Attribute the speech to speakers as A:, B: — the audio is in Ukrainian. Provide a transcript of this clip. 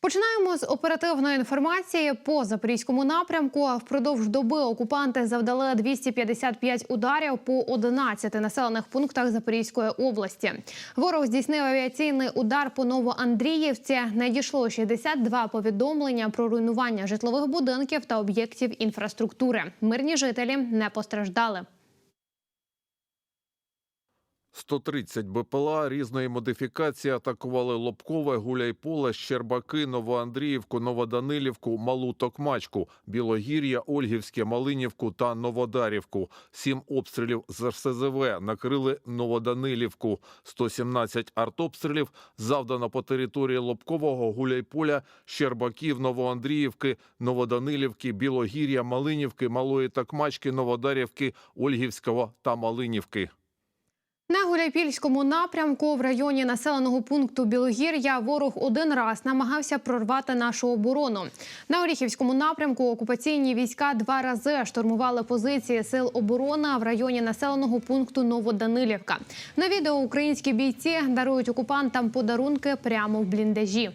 A: Починаємо з оперативної інформації по запорізькому напрямку. Впродовж доби окупанти завдали 255 ударів по 11 населених пунктах Запорізької області. Ворог здійснив авіаційний удар по Новоандріївці. Надійшло 62 повідомлення про руйнування житлових будинків та об'єктів інфраструктури. Мирні жителі не постраждали.
B: 130 БПЛА різної модифікації атакували Лобкове, Гуляйполе, Щербаки, Новоандріївку, Новоданилівку, Малу Токмачку, Білогір'я, Ольгівське, Малинівку та Новодарівку. Сім обстрілів з РСЗВ накрили Новоданилівку. 117 артобстрілів завдано по території Лобкового, Гуляйполя, Щербаків, Новоандріївки, Новоданилівки, Білогір'я, Малинівки, Малої Токмачки, Новодарівки, Ольгівського та Малинівки.
A: На Гуляйпільському напрямку в районі населеного пункту Білогір'я ворог один раз намагався прорвати нашу оборону. На Оріхівському напрямку окупаційні війська два рази штурмували позиції сил оборони в районі населеного пункту Новоданилівка. На відео українські бійці дарують окупантам подарунки прямо в бліндажі.